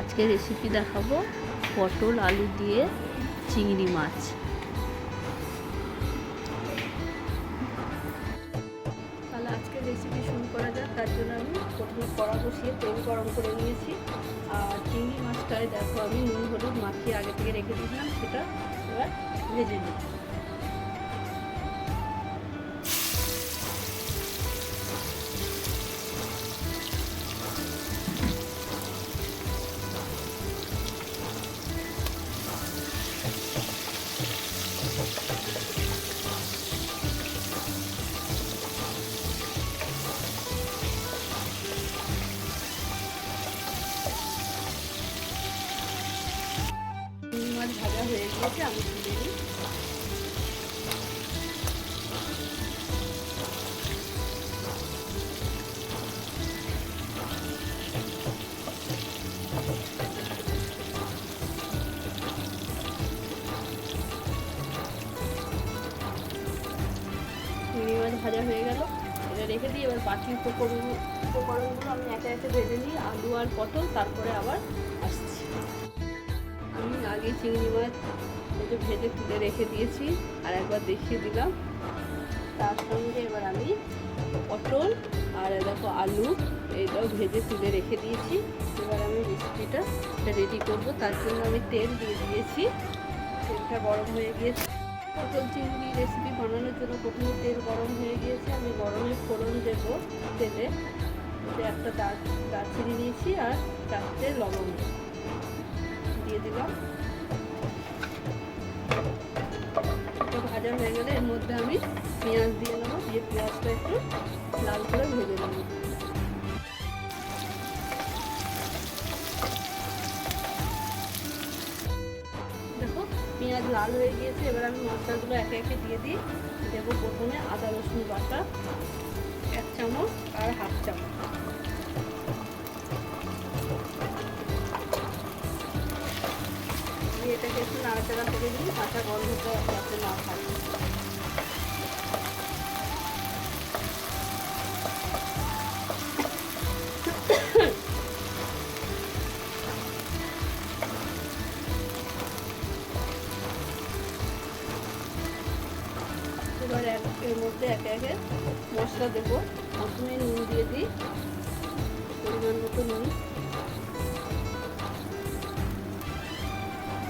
আজকে রেসিপি দেখাবো পটল, আলু দিয়ে চিংড়ি মাছ। তাহলে আজকে রেসিপি শুরু করা যাক, তার জন্য আমি প্রথমে কড়া বসিয়ে তেল গরম করে নিয়েছি। আর চিংড়ি মাছটায় দেখো আমি নুন, হলুদ মাখিয়ে আগে থেকে রেখে দিয়েছিলাম, সেটা এবার ভেজে নিই চিংড়ি মাছ ভাজা হয়ে গেল। এটা রেখে দিই এবার বাকি উপকরণ উপকরণগুলো আমি একে একে ভেজে নিই, আলু আর পটল, তারপরে আবার আসছি। আমি আগে চিংড়ি মাছ একটু ভেজে তুলে রেখে দিয়েছি আর একবার দেখিয়ে দিলাম। তার সঙ্গে এবার আমি পটল আর দেখো আলু, এইটাও ভেজে তুলে রেখে দিয়েছি। এবার আমি রেসিপিটা রেডি করব। তার জন্য আমি তেল দিয়ে দিয়েছি। তেলটা গরম হয়ে গিয়েছে। পটল চিংড়ি রেসিপি বানানোর জন্য প্রথমে তেল গরম হয়ে গিয়েছে। আমি গরমে ফোড়ন দেব তেলে। একটা দার দারচিনি নিয়েছি আর চারটে লবঙ্গ দিয়ে দিলাম। মধ্যে আমি পেঁয়াজ দিয়ে নেব, দিয়ে পেঁয়াজটা একটু লাল করে ভেজে নেব। দেখো, পেঁয়াজ লাল হয়ে গিয়েছে, এবার আমি মশলাগুলো একে একে দিয়ে দিই। দেবো প্রথমে আদা, রসুন বাটা, এক চামচ আর হাফ চামচ। এটাকে একটু নাড়াচাড়া করে দিই কাঁচা গন্ধটা যাতে না থাকে মধ্যে একে একে মশলা দেবো। প্রথমে নুন দিয়ে দিই, পরিমাণ মতো নুন।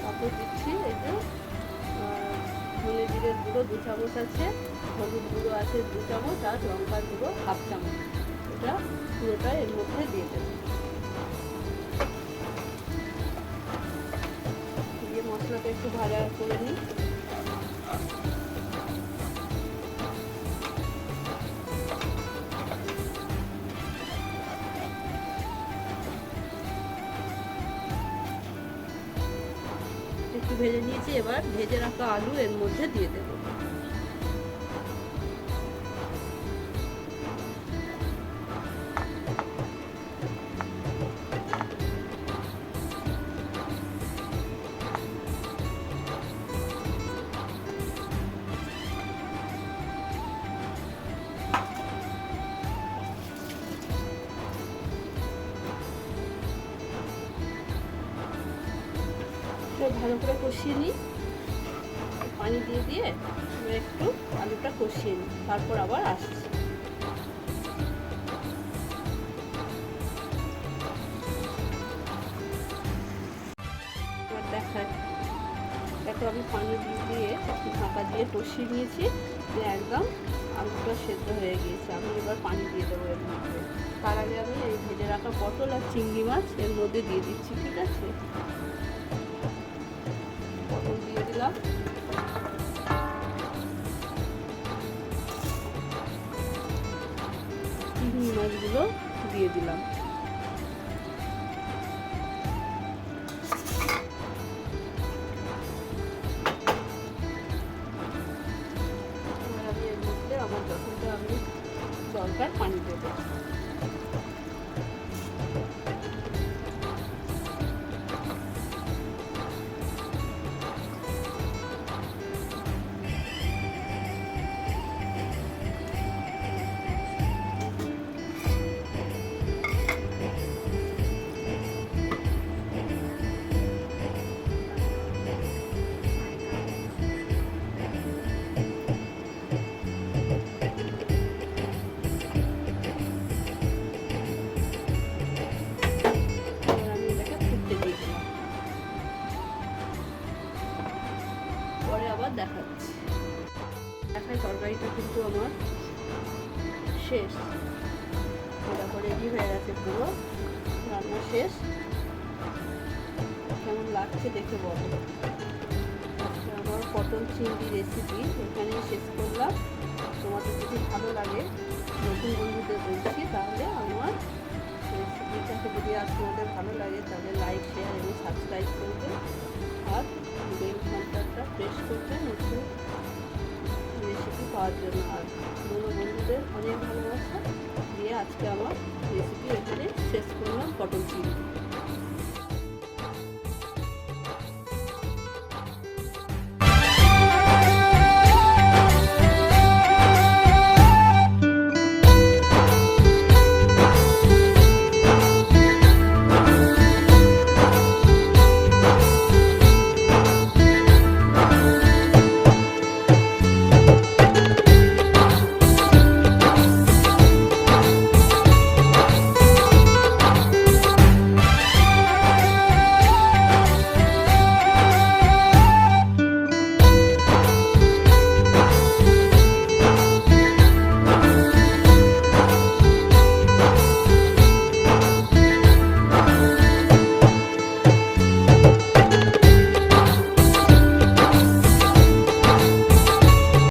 তারপর দিচ্ছি এটা ধনে জিরের গুঁড়ো, দু চামচ আছে, হলুদ গুঁড়ো আছে, দু চামচ, আর লঙ্কার গুঁড়ো, হাফ চামচ। এটা পুরোটা এর মধ্যে দিয়ে দেবো। দিয়ে মশলাটা একটু ভাজা করে নিই। ভেজে নিয়েছি এবার ভেজে রাখা আলু এর মধ্যে দিয়ে দেব। ভালো করে কষিয়ে নিই। পানি দিয়ে দিয়ে একটু আলুটা কষিয়ে নিই, তারপর আবার আসছি। দেখো আমি পানি দিয়ে দিয়ে ঢাকা দিয়ে কষিয়ে নিয়েছি, দিয়ে একদম আলুটা সেদ্ধ হয়ে গিয়েছে। আমি এবার পানি দিয়ে দেবো এর মধ্যে। তার আগে আমি এই ভেজে রাখা পটল আর চিংড়ি মাছ এর মধ্যে দিয়ে দিচ্ছি, ঠিক আছে? দিয়ে দিলাম। চিংড়ি মাছগুলো দিয়ে দিলাম। আমার যতটা আমি দরকার পানি দেবো দেখাচ্ছি। দেখায় তরকারিটা কিন্তু আমার শেষ। তারপর রেডি হয়ে গেছে পুরো। রান্না শেষ। কেমন লাগছে দেখে বলো। আচ্ছা, আমার পটল চিংড়ি রেসিপি এখানে শেষ করলাম। তোমাদের যদি ভালো লাগে, নতুন বন্ধুদের বলছি, তাহলে আমার আর ভালো লাগে তাহলে লাইক শেয়ার এবং সাবস্ক্রাইব করবে। আর বেল ফোনটা প্রেস করতে নতুন রেসিপি পাওয়ার জন্য। আর বন্ধু বন্ধুদের অনেক ভালোবাসা। দিয়ে আজকে আমার রেসিপি এখানে শেষ করলাম, পটল চিলি